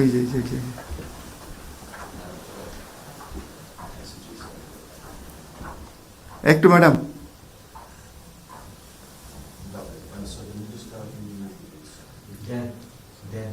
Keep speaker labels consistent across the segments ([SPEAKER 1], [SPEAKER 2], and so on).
[SPEAKER 1] এই যে এই যে, একটু madam.
[SPEAKER 2] Then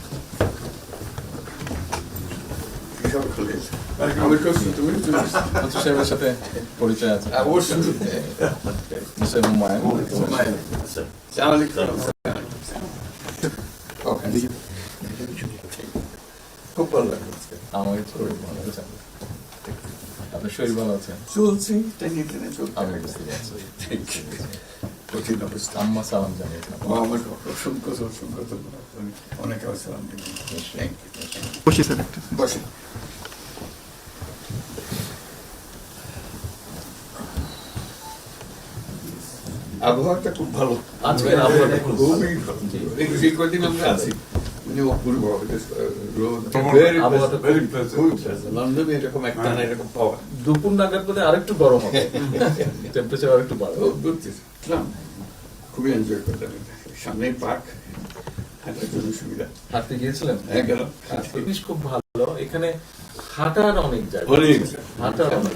[SPEAKER 3] for me.
[SPEAKER 4] Thank you আসেন আপনি এখানে বসে আমি করছি তুমি
[SPEAKER 3] মন্ত্রী সাহেবের সাথে পরিচয় আছে
[SPEAKER 4] অবশ্যই
[SPEAKER 3] মিস্টার হুমায়ুন
[SPEAKER 4] খুব ভালো লাগলো আজকে।
[SPEAKER 3] আমাকে শরীর ভালো আছে আপনার শরীর ভালো আছে
[SPEAKER 4] চলছি টেনে টেনে চলতে
[SPEAKER 3] আমি বুঝতে পারছি
[SPEAKER 4] Thank you. কঠিন অবস্থা
[SPEAKER 3] আম্মা সালাম জানিয়েছেন
[SPEAKER 4] ও আমার অসংখ্য অসংখ্য ধন্যবাদ আমি অনেক আসসালাম থ্যাংক ইউ
[SPEAKER 1] বসি স্যার একটু
[SPEAKER 4] আবহাওয়াটা খুব ভালো।
[SPEAKER 3] আজকের আবহাওয়াটা
[SPEAKER 4] খুবই ভালো। এই কদিন আমরা আছি মানে অপূর্ব রোদ
[SPEAKER 3] আবহাওয়াটা
[SPEAKER 4] ভেরি খুবই লন্ডনে এরকম একটা না এরকম পাওয়া।
[SPEAKER 3] দুপুর নাগাদ বোধহয় আরেকটু গরম হবে। টেম্পারেচার আরেকটু বাড়বে।
[SPEAKER 4] খুবই এনজয় করলাম এটা। সামনেই পার্ক হাঁটার জন্য সুবিধা।
[SPEAKER 3] হাঁটতে গিয়েছিলেন?
[SPEAKER 4] হ্যাঁ গেলাম।
[SPEAKER 3] জিনিস খুব ভালো। এখানে হাঁটার অনেক জায়গা। হাঁটার অনেক।